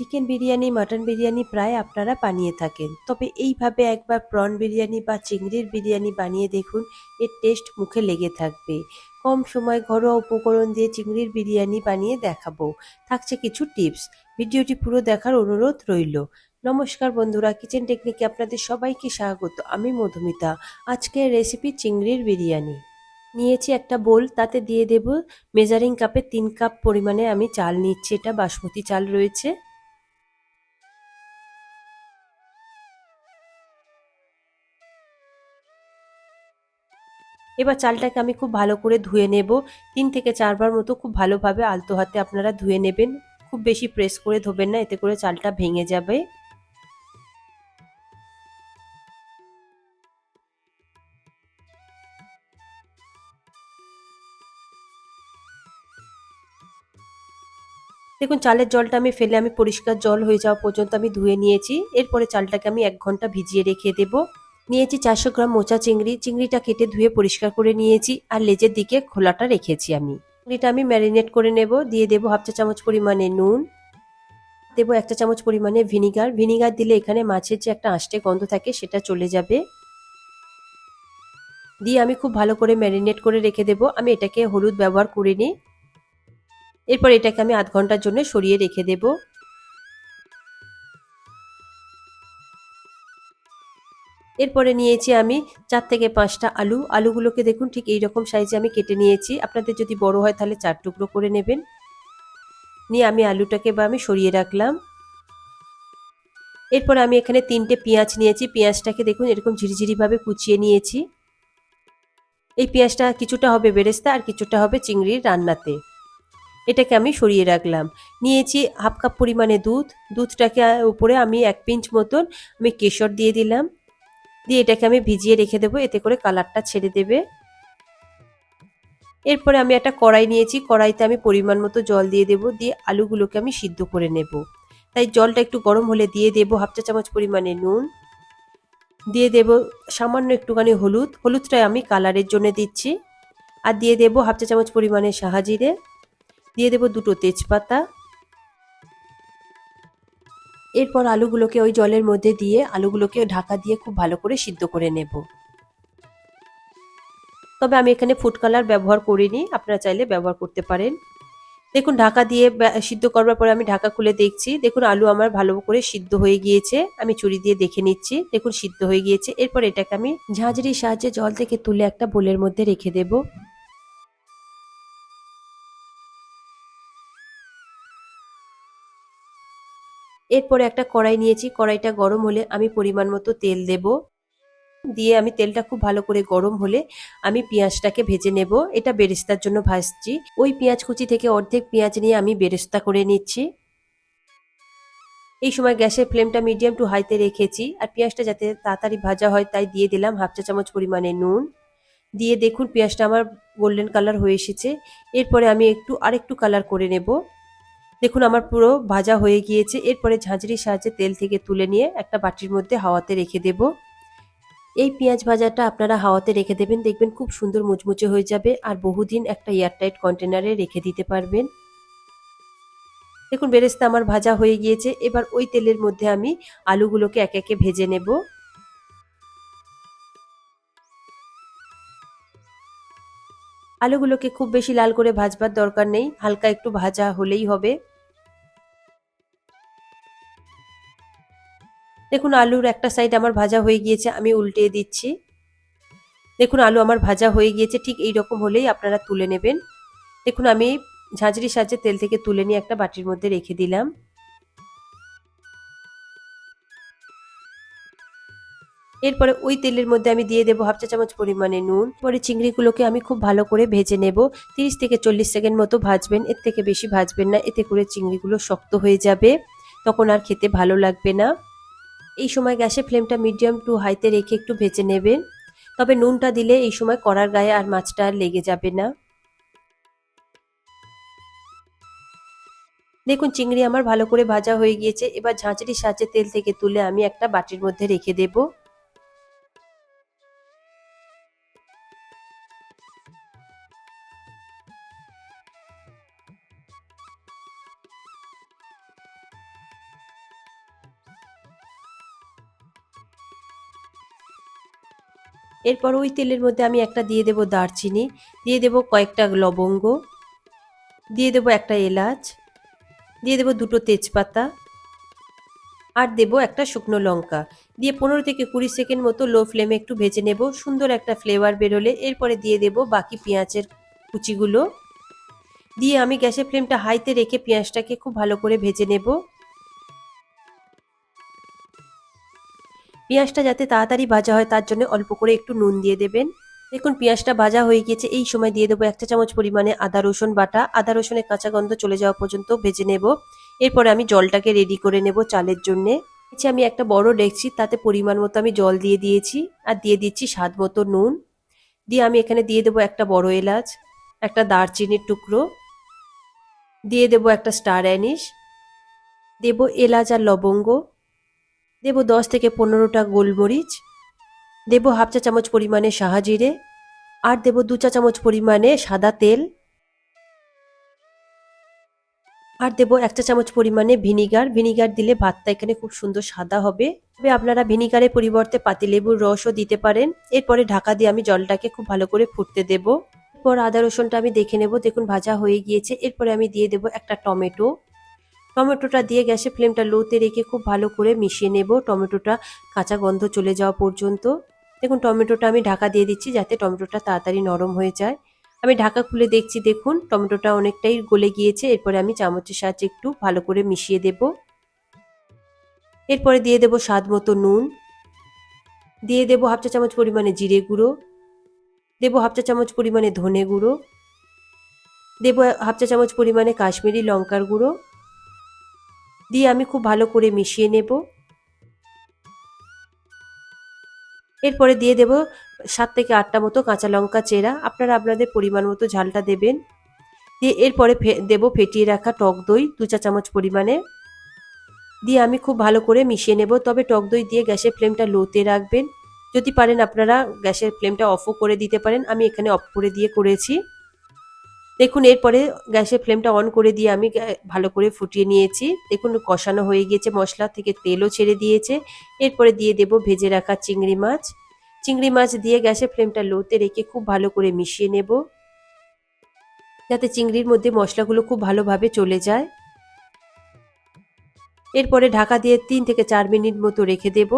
Chicken biryani, mutton biryani প্রায় আপনারা বানিয়ে থাকেন। তবে এইভাবে একবার প্রন বিরিয়ানি বা চিংড়ির বিরিয়ানি বানিয়ে দেখুন, এর টেস্ট মুখে লেগে থাকবে। কম সময় ঘরোয়া উপকরণ দিয়ে চিংড়ির বিরিয়ানি বানিয়ে দেখাবো। থাকছে কিছু টিপস। ভিডিওটি পুরো দেখার অনুরোধ রইল। নমস্কার বন্ধুরা, কিচেন টেকনিকে আপনাদের সবাইকে স্বাগত। আমি মধুমিতা। আজকের রেসিপি চিংড়ির বিরিয়ানি। নিয়েছি একটা বোল, তাতে দিয়ে দেব মেজারিং কাপে তিন কাপ পরিমাণে আমি চাল নিচ্ছি। এটা বাসমতি চাল রয়েছে। এবার চালটাকে আমি খুব ভালো করে ধুয়ে নেব। তিন থেকে চারবার মতো খুব ভালোভাবে আলতো হাতে আপনারা ধুয়ে নেবেন। খুব বেশি প্রেস করে ধোবেন না, এতে করে চালটা ভেঙে যাবে। দেখুন, চালের জলটা আমি ফেলে আমি পরিষ্কার জল হয়ে যাওয়া পর্যন্ত আমি ধুয়ে নিয়েছি। এরপরে চালটাকে আমি এক ঘণ্টা ভিজিয়ে রেখে দেব। নিয়েছি চারশো গ্রাম মোচা চিংড়ি। চিংড়িটা কেটে ধুয়ে পরিষ্কার করে নিয়েছি আর লেজের দিকে খোলাটা রেখেছি আমি। চিংড়িটা আমি ম্যারিনেট করে নেব। দিয়ে দেবো হাফ চা চামচ পরিমাণে নুন। দেবো একটা চামচ পরিমাণে ভিনিগার। ভিনিগার দিলে এখানে মাছের যে একটা আষ্টে গন্ধ থাকে সেটা চলে যাবে। দিয়ে আমি খুব ভালো করে ম্যারিনেট করে রেখে দেবো। আমি এটাকে হলুদ ব্যবহার করিনি। এরপর এটাকে আমি আধ ঘণ্টার জন্য সরিয়ে রেখে দেব। এরপরে নিয়েছি আমি চার থেকে পাঁচটা আলু। আলুগুলোকে দেখুন ঠিক এই রকম সাইজে আমি কেটে নিয়েছি। আপনাদের যদি বড় হয় তাহলে চার টুকরো করে নেবেন। নিয়ে আমি আলুটাকে বা আমি সরিয়ে রাখলাম। এরপর আমি এখানে তিনটে পেঁয়াজ নিয়েছি। পেঁয়াজটাকে দেখুন এরকম ঝিরিঝিরিভাবে কুচিয়ে নিয়েছি। এই পেঁয়াজটা কিছুটা হবে বেরেস্তা আর কিছুটা হবে চিংড়ির রান্নাতে। এটাকে আমি সরিয়ে রাখলাম। নিয়েছি হাফ কাপ পরিমাণে দুধ। দুধটাকে উপরে আমি এক পিঞ্চ মতন আমি কেশর দিয়ে দিলাম। দিয়ে এটাকে আমি ভিজিয়ে রেখে দেবো, এতে করে কালারটা ছেড়ে দেবে। এরপরে আমি একটা কড়াই নিয়েছি, কড়াইতে আমি পরিমাণ মতো জল দিয়ে দেবো, দিয়ে আলুগুলোকে আমি সিদ্ধ করে নেব। তাই জলটা একটু গরম হলে দিয়ে দেবো হাফ চা চামচ পরিমাণে নুন। দিয়ে দেব সামান্য একটুখানি হলুদ, হলুদটা আমি কালারের জন্য দিচ্ছি। আর দিয়ে দেবো হাফ চা চামচ পরিমাণে সাহাজিরে দিয়ে দেবো দুটো তেজপাতা। এরপর আলুগুলোকে ওই জলের মধ্যে দিয়ে, আলুগুলোকে ঢাকা দিয়ে খুব ভালো করে সিদ্ধ করে নেব। তবে আমি এখানে ফুড কালার ব্যবহার করিনি, আপনারা চাইলে ব্যবহার করতে পারেন। দেখুন, ঢাকা দিয়ে সিদ্ধ করবার পরে আমি ঢাকা খুলে দেখছি। দেখুন, আলু আমার ভালো করে সিদ্ধ হয়ে গিয়েছে। আমি চুরি দিয়ে দেখে নিচ্ছি। দেখুন, সিদ্ধ হয়ে গিয়েছে। এরপর এটাকে আমি ঝাঁঝরির সাহায্যে জল থেকে তুলে একটা বোলের মধ্যে রেখে দেবো। এরপরে একটা কড়াই নিয়েছি, কড়াইটা গরম হলে আমি পরিমাণ মতো তেল দেব। দিয়ে আমি তেলটা খুব ভালো করে গরম হলে আমি পেঁয়াজটাকে ভেজে নেব। এটা বেরেস্তার জন্য ভাজছি। ওই পেঁয়াজ কুচি থেকে অর্ধেক পেঁয়াজ নিয়ে আমি বেরেস্তা করে নিচ্ছি। এই সময় গ্যাসের ফ্লেমটা মিডিয়াম টু হাইতে রেখেছি। আর পেঁয়াজটা যাতে তাড়াতাড়ি ভাজা হয় তাই দিয়ে দিলাম হাফ চা চামচ পরিমাণে নুন। দিয়ে দেখুন পেঁয়াজটা আমার গোল্ডেন কালার হয়ে এসেছে। এরপরে আমি একটু আরেকটু কালার করে নেব। দেখুন, আমার পুরো ভাজা হয়ে গিয়েছে। এরপরে ঝাঁঝরির সাহায্যে তেল থেকে তুলে নিয়ে একটা বাটির মধ্যে হাওয়াতে রেখে দেব। এই পেঁয়াজ ভাজাটা আপনারা হাওয়াতে রেখে দেবেন, দেখবেন খুব সুন্দর মুচমুচে হয়ে যাবে আর বহুদিন একটা এয়ারটাইট কন্টেনারে রেখে দিতে পারবেন। দেখুন, বেরেস্তা আমার ভাজা হয়ে গিয়েছে। এবার ওই তেলের মধ্যে আমি আলুগুলোকে এক একে ভেজে নেব। আলুগুলোকে খুব বেশি লাল করে ভাজবার দরকার নেই, হালকা একটু ভাজা হলেই হবে। দেখুন, আলুর একটা সাইড আমার ভাজা হয়ে গিয়েছে, আমি উল্টে দিচ্ছি। দেখুন, আলু আমার ভাজা হয়ে গিয়েছে, ঠিক এই রকম হলেই আপনারা তুলে নেবেন। দেখুন, আমি ঝাঁঝরির সাহায্যে তেল থেকে তুলে নিয়ে একটা বাটির মধ্যে রেখে দিলাম। এরপরে ওই তেলের মধ্যে আমি দিয়ে দেবো হাফ চা চামচ পরিমাণে নুন। পরে চিংড়িগুলোকে আমি খুব ভালো করে ভেজে নেব। তিরিশ থেকে চল্লিশ সেকেন্ড মতো ভাজবেন, এর থেকে বেশি ভাজবেন না, এতে করে চিংড়িগুলো শক্ত হয়ে যাবে। তখন আর খেতে ভালো লাগবে না। এই সময় গ্যাসে ফ্লেমটা মিডিয়াম টু হাইতে রেখে একটু ভেজে নেবেন। তবে নুনটা দিলে এই সময় কড়ার গায়ে আর মাছটা আর লেগে যাবে না। দেখুন, চিংড়ি আমার ভালো করে ভাজা হয়ে গিয়েছে। এবার ঝাঁচড়ির সাহায্যে তেল থেকে তুলে আমি একটা বাটির মধ্যে রেখে দেবো। এরপর ওই তেলের মধ্যে আমি একটা দিয়ে দেব দারচিনি, দিয়ে দেব কয়েকটা লবঙ্গ, দিয়ে দেব একটা এলাচ, দিয়ে দেব দুটো তেজপাতা আর দেব একটা শুকনো লঙ্কা। দিয়ে পনেরো থেকে কুড়ি সেকেন্ড মতো লো ফ্লেমে একটু ভেজে নেব, সুন্দর একটা ফ্লেভার বেরোলে এরপরে দিয়ে দেব বাকি পেঁয়াজের কুচিগুলো। দিয়ে আমি গ্যাসের ফ্লেমটা হাইতে রেখে পেঁয়াজটাকে খুব ভালো করে ভেজে নেব। পেঁয়াজটা যাতে তাড়াতাড়ি ভাজা হয়, তার জন্য অল্প করে একটু নুন দিয়ে দেবেন। দেখুন, পেঁয়াজটা ভাজা হয়ে গিয়েছে। এই সময় দিয়ে দেবো একটা চামচ পরিমাণে আদা রসুন বাটা। আদা রসুনের কাঁচা গন্ধ চলে যাওয়া পর্যন্ত ভেজে নেব। এরপরে আমি জলটাকে রেডি করে নেব চালের জন্যে। নিচে আমি একটা বড় ডেকছি তাতে পরিমাণ মতো আমি জল দিয়ে দিয়েছি আর দিয়ে দিচ্ছি স্বাদ মতো নুন। দিয়ে আমি এখানে দিয়ে দেবো একটা বড় এলাচ, একটা দারচিনির টুকরো। দিয়ে দেবো একটা স্টার অ্যানিশ। দেবো এলাচ আর লবঙ্গ। দেবো দশ থেকে পনেরোটা গোলমরিচ, দেবো হাফ চা চামচ পরিমাণে সাহাজিরে, আর দেবো দু চা চামচ পরিমাণে সাদা তেল, আর দেবো এক চা চামচ পরিমাণে ভিনিগার। ভিনিগার দিলে ভাতটা এখানে খুব সুন্দর সাদা হবে। তবে আপনারা ভিনিগারের পরিবর্তে পাতিলেবুর রসও দিতে পারেন। এরপরে ঢাকা দিয়ে আমি জলটাকে খুব ভালো করে ফুটতে দেব। এরপর আদা রসুনটা আমি দেখে নেব। দেখুন, ভাজা হয়ে গিয়েছে। এরপরে আমি দিয়ে দেব একটা টমেটো। টমেটোটা দিয়ে গ্যাসের ফ্লেমটা লোতে রেখে খুব ভালো করে মিশিয়ে নেব। টমেটোটা কাঁচা গন্ধ চলে যাওয়া পর্যন্ত। দেখুন, টমেটোটা আমি ঢাকা দিয়ে দিচ্ছি যাতে টমেটোটা তাড়াতাড়ি নরম হয়ে যায়। আমি ঢাকা খুলে দেখছি, দেখুন, টমেটোটা অনেকটাই গলে গিয়েছে। এরপরে আমি চামচের সাহায্যে একটু ভালো করে মিশিয়ে দেব। এরপরে দিয়ে দেব স্বাদ মতো নুন। দিয়ে দেব হাফ চা চামচ পরিমাণে জিরে গুঁড়ো। দেব হাফ চা চামচ পরিমাণে ধনে গুঁড়ো। দেব হাফ চা চামচ পরিমাণে কাশ্মীরি লঙ্কার গুঁড়ো। দিয়ে আমি খুব ভালো করে মিশিয়ে নেব। এরপরে দিয়ে দেব সাত থেকে আটটা মতো কাঁচা লঙ্কা চেরা। আপনারা আপনাদের পরিমাণ মতো ঝালটা দেবেন। দিয়ে এরপরে দেব ফেটিয়ে রাখা টক দই দু চা চামচ পরিমাণে। দিয়ে আমি খুব ভালো করে মিশিয়ে নেব। তবে টক দই দিয়ে গ্যাসের ফ্লেমটা লোতে রাখবেন। যদি পারেন আপনারা গ্যাসের ফ্লেমটা অফও করে দিতে পারেন। আমি এখানে অফ করে দিয়ে করেছি। দেখুন, এরপরে গ্যাসের ফ্লেমটা অন করে দিয়ে আমি ভালো করে ফুটিয়ে নিয়েছি। দেখুন, কষানো হয়ে গিয়েছে মশলা থেকে তেলও ছেড়ে দিয়েছে। এরপরে দিয়ে দেব ভেজে রাখা চিংড়ি মাছ। চিংড়ি মাছ দিয়ে গ্যাসের ফ্লেমটা লোতে রেখে খুব ভালো করে মিশিয়ে নেব। যাতে চিংড়ির মধ্যে মশলাগুলো খুব ভালোভাবে চলে যায়। এরপরে ঢাকা দিয়ে তিন থেকে চার মিনিট মতো রেখে দেব।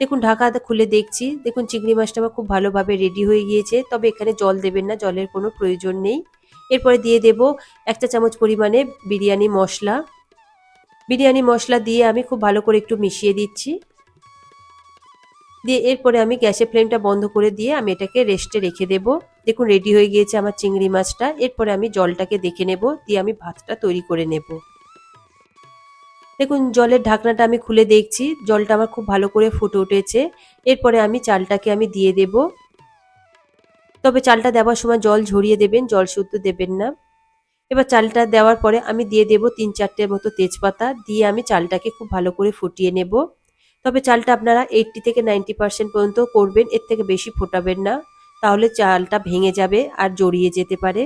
দেখুন, ঢাকা খুলে দেখছি। দেখুন, চিংড়ি মাছটা আমার খুব ভালোভাবে রেডি হয়ে গিয়েছে। তবে এখানে জল দেবেন না, জলের কোনো প্রয়োজন নেই। এরপরে দিয়ে দেব একটা চামচ পরিমাণে বিরিয়ানি মশলা। বিরিয়ানি মশলা দিয়ে আমি খুব ভালো করে একটু মিশিয়ে দিচ্ছি। দিয়ে এরপরে আমি গ্যাসের ফ্লেমটা বন্ধ করে দিয়ে আমি এটাকে রেস্টে রেখে দেব। দেখুন, রেডি হয়ে গিয়েছে আমার চিংড়ি মাছটা। এরপরে আমি জলটাকে দেখে নেব, দিয়ে আমি ভাতটা তৈরি করে নেব। দেখুন, জলের ঢাকনাটা আমি খুলে দেখছি। জলটা আমার খুব ভালো করে ফুটে উঠেছে। এরপরে আমি চালটাকে আমি দিয়ে দেব। তবে চালটা দেওয়ার সময় জল ঝরিয়ে দেবেন, জল শুদ্ধ দেবেন না। এবার চালটা দেওয়ার পরে আমি দিয়ে দেব তিন চারটের মতো তেজপাতা, দিয়ে আমি চালটাকে খুব ভালো করে ফুটিয়ে নেব। তবে চালটা আপনারা এইটটি থেকে নাইনটি পার্সেন্ট পর্যন্ত করবেন, এর থেকে বেশি ফোটাবেন না। তাহলে চালটা ভেঙে যাবে আর জড়িয়ে যেতে পারে।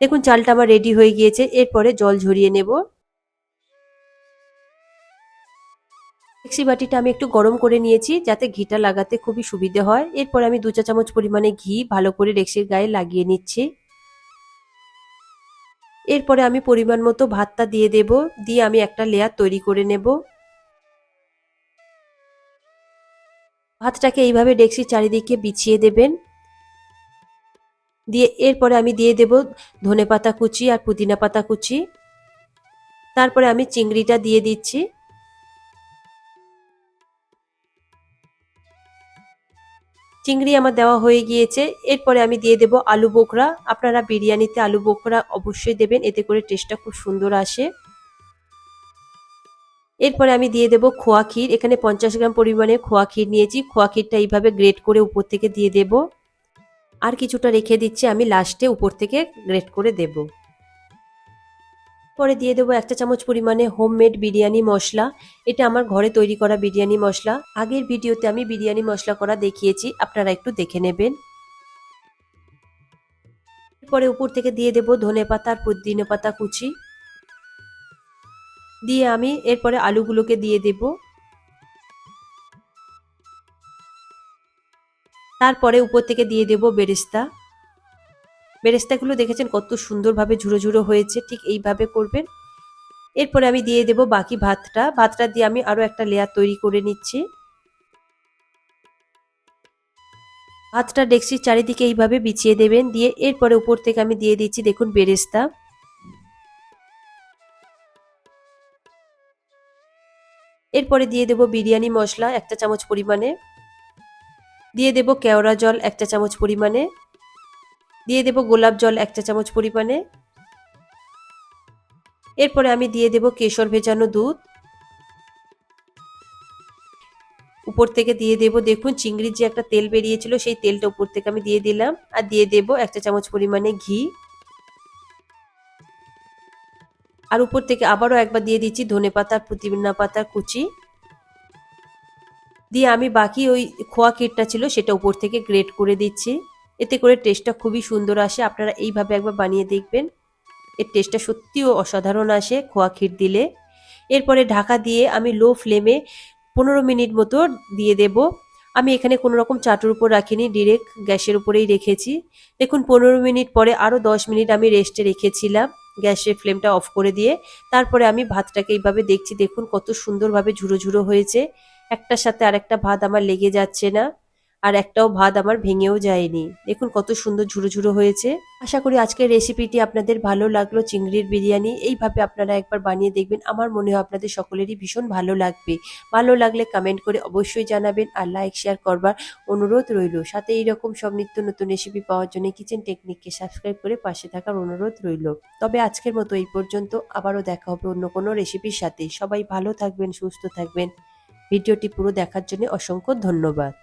দেখুন, চালটা আমার রেডি হয়ে গিয়েছে, এরপরে জল ঝরিয়ে নেব। মিক্সি বাটিটা আমি একটু গরম করে নিয়েছি যাতে ঘিটা লাগাতে খুবই সুবিধে হয়। এরপর আমি দু চা চামচ পরিমাণে ঘি ভালো করে রেক্সির গায়ে লাগিয়ে নিচ্ছি। এরপরে আমি পরিমাণ মতো ভাতটা দিয়ে দেব, দিয়ে আমি একটা লেয়ার তৈরি করে নেব। ভাতটাকে এইভাবে ডেক্সির চারিদিকে বিছিয়ে দেবেন। দিয়ে এরপরে আমি দিয়ে দেব ধনে পাতা কুচি আর পুদিনা পাতা কুচি। তারপরে আমি চিংড়িটা দিয়ে দিচ্ছি। চিংড়ি আমার দেওয়া হয়ে গিয়েছে। এরপরে আমি দিয়ে দেব আলু বোখরা। আপনারা বিরিয়ানিতে আলু বোখরা অবশ্যই দেবেন, এতে করে টেস্টটা খুব সুন্দর আসে। এরপরে আমি দিয়ে দেব খোয়া ক্ষীর। এখানে পঞ্চাশ গ্রাম পরিমাণে খোয়া ক্ষীর নিয়েছি। খোয়া ক্ষীরটা এইভাবে গ্রেট করে উপর থেকে দিয়ে দেব। আর কিছুটা রেখে দিচ্ছি, আমি লাস্টে উপর থেকে গ্রেট করে দেব। পরে দিয়ে দেবো একটা চামচ পরিমাণে হোমমেড বিরিয়ানি মশলা। এটা আমার ঘরে তৈরি করা বিরিয়ানি মশলা। আগের ভিডিওতে আমি বিরিয়ানি মশলা করা দেখিয়েছি, আপনারা একটু দেখে নেবেন। পরে উপর থেকে দিয়ে দেব ধনে পাতা আর পুদিনা পাতা কুচি। দিয়ে আমি এরপরে আলুগুলোকে দিয়ে দেব। তারপরে উপর থেকে দিয়ে দেব বেরেস্তা। বেরেস্তাগুলো দেখেছেন কত সুন্দরভাবে ঝুড়ো ঝুড়ো হয়েছে, ঠিক এইভাবে করবেন। এরপরে আমি দিয়ে দেব বাকি ভাতটা। ভাতটা দিয়ে আমি আরও একটা লেয়ার তৈরি করে নিচ্ছি। ভাতটা ডেক্সির চারিদিকে এইভাবে বিছিয়ে দেবেন, দিয়ে এরপরে উপর থেকে আমি দিয়ে দিচ্ছি দেখুন বেরেস্তা। এরপরে দিয়ে দেব বিরিয়ানি মশলা, একটা চামচ পরিমাণে। দিয়ে দেব কেওড়া জল, একটা চামচ পরিমাণে। দিয়ে দেব গোলাপ জল একটা চামচ পরিমাণে। এরপরে আমি দিয়ে দেব কেশর ভেজানো দুধ। উপর থেকে দিয়ে দেব, দেখুন চিংড়ির যে একটা তেল বেরিয়েছিল, সেই তেলটা উপর থেকে আমি দিয়ে দিলাম। আর দিয়ে দেব একটা চামচ পরিমাণে ঘি। আর উপর থেকে আবারও একবার দিয়ে দিচ্ছি ধনে পাতার পুদিনা পাতার কুচি। দিয়ে আমি বাকি ওই খোয়া ক্ষীরটা ছিল, সেটা উপর থেকে গ্রেট করে দিচ্ছি। এতে করে টেস্টটা খুবই সুন্দর আসে। আপনারা এইভাবে একবার বানিয়ে দেখবেন। এর টেস্টটা সত্যিও অসাধারণ আসে খোয়া ক্ষীর দিলে। এরপরে ঢাকা দিয়ে আমি লো ফ্লেমে পনেরো মিনিট মতো দিয়ে দেব। আমি এখানে কোনো রকম চাটুর উপর রাখিনি ডিরেক্ট গ্যাসের উপরেই রেখেছি। দেখুন, পনেরো মিনিট পরে আরও দশ মিনিট আমি রেস্টে রেখেছিলাম গ্যাসের ফ্লেমটা অফ করে দিয়ে। তারপরে আমি ভাতটাকে এইভাবে দেখছি, দেখুন কত সুন্দরভাবে ঝুড়ো ঝুড়ো হয়েছে। একটার সাথে আরেকটা ভাত আমার লেগে যাচ্ছে না। আর একটাও ভাত আমার ভেঙেও যায়নি। দেখুন কত সুন্দর ঝুড়ো ঝুড়ো হয়েছে। আশা করি আজকের রেসিপিটি আপনাদের ভালো লাগল, চিংড়ির বিরিয়ানি। এইভাবে আপনারা একবার বানিয়ে দেখবেন। আমার মনে হয় আপনাদের সকলেরই ভীষণ ভালো লাগবে। ভালো লাগলে কমেন্ট করে অবশ্যই জানাবেন আর লাইক শেয়ার করবার অনুরোধ রইল। সাথে এইরকম সব নিত্য নতুন রেসিপি পাওয়ার জন্য কিচেন টেকনিককে সাবস্ক্রাইব করে পাশে থাকার অনুরোধ রইল। তবে আজকের মতো এই পর্যন্ত। আবারও দেখা হবে অন্য কোনো রেসিপির সাথে। সবাই ভালো থাকবেন, সুস্থ থাকবেন। ভিডিওটি পুরো দেখার জন্য অসংখ্য ধন্যবাদ।